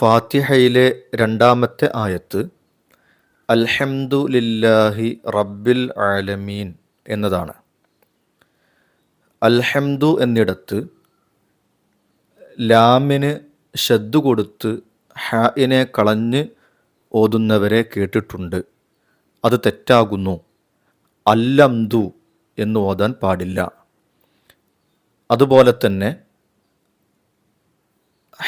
ഫാത്തിഹയിലെ രണ്ടാമത്തെ ആയത്ത് അൽഹംദു ലില്ലാഹി റബ്ബിൽ ആലമീൻ എന്നതാണ്. അൽഹംദു എന്നിടത്ത് ലാമിന് ഷദ്ദു കൊടുത്ത് ഹാഇനെ കളഞ്ഞ് ഓതുന്നവരെ കേട്ടിട്ടുണ്ട്. അത് തെറ്റാകുന്നു. അല്ലംദു എന്ന് ഓതാൻ പാടില്ല. അതുപോലെ തന്നെ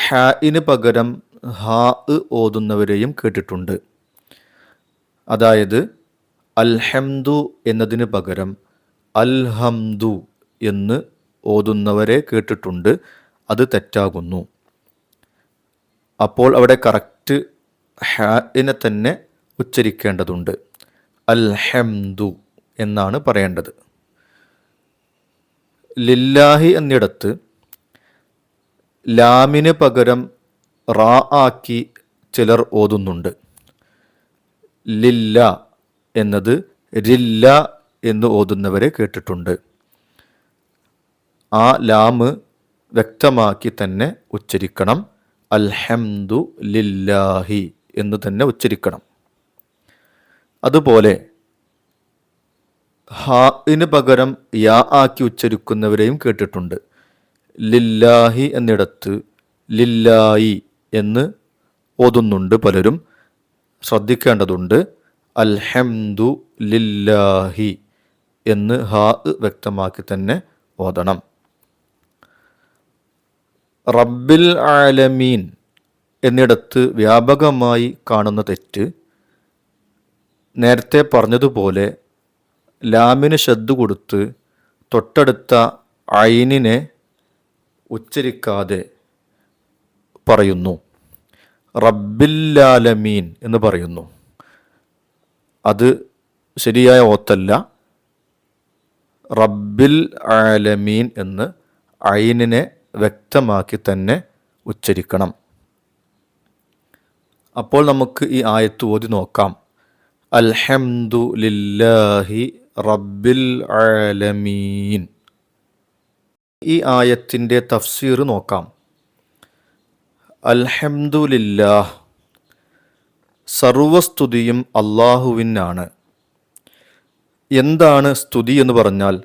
ഹായിന് പകരം ഹാ ഓതുന്നവരെയും കേട്ടിട്ടുണ്ട്. അതായത് അൽഹംദു എന്നതിന് പകരം അൽഹംദു എന്ന് ഓതുന്നവരെ കേട്ടിട്ടുണ്ട് അത് തെറ്റാകുന്നു. അപ്പോൾ അവിടെ കറക്റ്റ് ഹാഇനെ തന്നെ ഉച്ചരിക്കേണ്ടതുണ്ട്. അൽഹംദു എന്നാണ് പറയേണ്ടത്. ലില്ലാഹി എന്നിടത്ത് ലാമിന് പകരം റാ ആക്കി ചിലർ ഓതുന്നുണ്ട്. ലില്ല എന്നത് രില്ല എന്ന് ഓതുന്നവരെ കേട്ടിട്ടുണ്ട്. ആ ലാമ് വ്യക്തമാക്കി തന്നെ ഉച്ചരിക്കണം. അൽഹംദു ലില്ലാഹി എന്ന് തന്നെ ഉച്ചരിക്കണം. അതുപോലെ ഹാഇന് പകരം യാ ആക്കി ഉച്ചരിക്കുന്നവരെയും കേട്ടിട്ടുണ്ട്. ലില്ലാഹി എന്നിടത്ത് ലില്ലായി എന്ന് ഓതുന്നുണ്ട് പലരും. ശ്രദ്ധിക്കേണ്ടതുണ്ട്. അൽഹംദു ലില്ലാഹി എന്ന് ഹാ വ്യക്തമാക്കി തന്നെ ഓതണം. റബ്ബിൽ ആലമീൻ എന്നിടത്ത് വ്യാപകമായി കാണുന്ന തെറ്റ് നേരത്തെ പറഞ്ഞതുപോലെ ലാമിന് ശ്രദ്ധ കൊടുത്ത് തൊട്ടടുത്ത ഐനിനെ ഉച്ചരിക്കാതെ പറയുന്നു. റബ്ബില്ലാലമീൻ എന്ന് പറയുന്നു. അത് ശരിയായ ഓത്തല്ല. റബ്ബിൽ ആലമീൻ എന്ന് അയിനിനെ വ്യക്തമാക്കി തന്നെ ഉച്ചരിക്കണം. അപ്പോൾ നമുക്ക് ഈ ആയത്ത് ഓതി നോക്കാം. അൽഹംദു ലില്ലാഹി റബ്ബിൽ ആലമീൻ. ഈ ആയത്തിന്റെ തഫ്സീർ നോക്കാം. അൽഹംദുലില്ലാഹ്. സർവസ്തുതിയും അള്ളാഹുവിനാണ്. എന്താണ് സ്തുതി എന്ന് പറഞ്ഞാൽ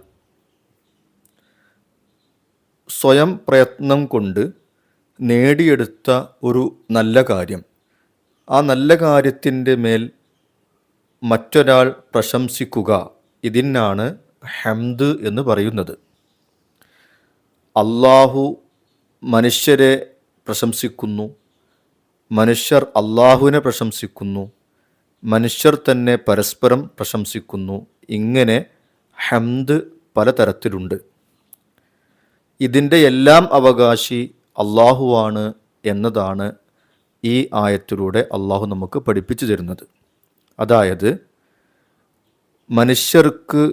സ്വയം പ്രയത്നം കൊണ്ട് നേടിയെടുത്ത ഒരു നല്ല കാര്യം. ആ നല്ല കാര്യത്തിന്റെ മേൽ മറ്റൊരാൾ പ്രശംസിക്കുക ഇതിനാണ് ഹംദ് എന്ന് പറയുന്നത്. അള്ളാഹു മനുഷ്യരെ പ്രശംസിക്കുന്നു. മനുഷ്യർ അള്ളാഹുവിനെ പ്രശംസിക്കുന്നു. മനുഷ്യർ തന്നെ പരസ്പരം പ്രശംസിക്കുന്നു. ഇങ്ങനെ ഹംദ് പലതരത്തിലുണ്ട്. ഇതിന്റെ എല്ലാം അവകാശി അള്ളാഹുവാണ് എന്നതാണ് ഈ ആയത്തിലൂടെ അള്ളാഹു നമുക്ക് പഠിപ്പിച്ചു തരുന്നത്. അതായത് മനുഷ്യർക്ക്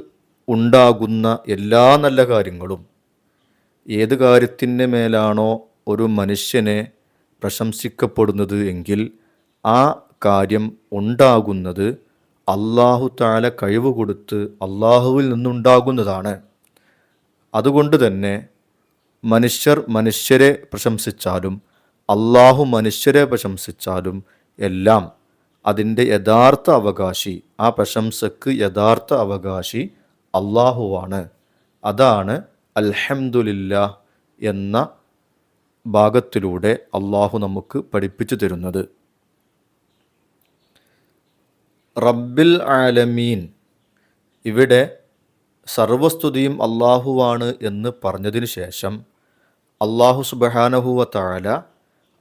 ഉണ്ടാകുന്ന എല്ലാ നല്ല കാര്യങ്ങളും ഏത് കാര്യത്തിന് മേലാണോ ഒരു മനുഷ്യനെ പ്രശംസിക്കപ്പെടുന്നത് എങ്കിൽ ആ കാര്യം ഉണ്ടാകുന്നത് അള്ളാഹു താല കഴിവ് കൊടുത്ത് അള്ളാഹുവിൽ നിന്നുണ്ടാകുന്നതാണ്. അതുകൊണ്ട് തന്നെ മനുഷ്യർ മനുഷ്യരെ പ്രശംസിച്ചാലും അള്ളാഹു മനുഷ്യരെ പ്രശംസിച്ചാലും എല്ലാം അതിന്റെ യഥാർത്ഥ അവകാശി ആ പ്രശംസക്ക് യഥാർത്ഥ അവകാശി അള്ളാഹുവാണ് അതാണ് അൽഹംദുലില്ല എന്ന ഭാഗത്തിലൂടെ അള്ളാഹു നമുക്ക് പഠിപ്പിച്ചു തരുന്നത്. റബ്ബിൽ ആലമീൻ. ഇവിടെ സർവസ്തുതിയും അള്ളാഹുവാണ് എന്ന് പറഞ്ഞതിന് ശേഷം അള്ളാഹു സുബഹാനഹുവ താല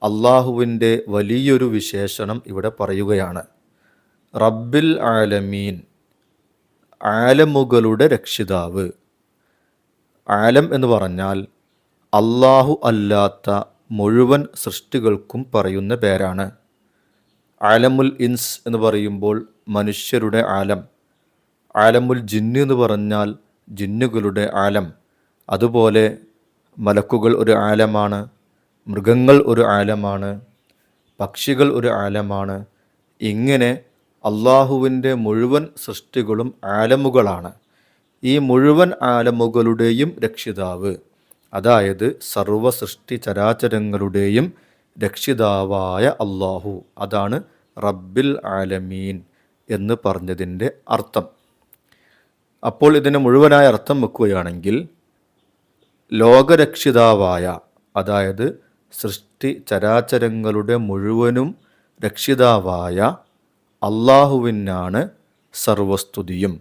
അള്ളാഹുവിന്റെ വലിയൊരു വിശേഷണം ഇവിടെ പറയുകയാണ്. റബ്ബിൽ ആലമീൻ ആലമുകളുടെ രക്ഷിതാവ്. ആലം എന്ന് പറഞ്ഞാൽ അള്ളാഹു അല്ലാത്ത മുഴുവൻ സൃഷ്ടികൾക്കും പറയുന്ന പേരാണ്. ആലമുൽ ഇൻസ് എന്ന് പറയുമ്പോൾ മനുഷ്യരുടെ ആലം. ആലമുൽ ജിന്ന് എന്ന് പറഞ്ഞാൽ ജിന്നുകളുടെ ആലം. അതുപോലെ മലക്കുകൾ ഒരു ആലമാണ് മൃഗങ്ങൾ ഒരു ആലമാണ് പക്ഷികൾ ഒരു ആലമാണ്. ഇങ്ങനെ അള്ളാഹുവിന്റെ മുഴുവൻ സൃഷ്ടികളും ആലമുകളാണ്. ഈ മുഴുവൻ ആലമുകളുടെയും രക്ഷിതാവ്. അതായത് സർവ സൃഷ്ടി ചരാചരങ്ങളുടെയും രക്ഷിതാവായ അള്ളാഹു അതാണ് റബ്ബിൽ ആലമീൻ എന്ന് പറഞ്ഞതിന്റെ അർത്ഥം. അപ്പോൾ ഇതിന് മുഴുവനായ അർത്ഥം വെക്കുകയാണെങ്കിൽ ലോകരക്ഷിതാവായ അതായത് സൃഷ്ടി ചരാചരങ്ങളുടെ മുഴുവനും രക്ഷിതാവായ അള്ളാഹുവിനാണ് സർവസ്തുതിയും.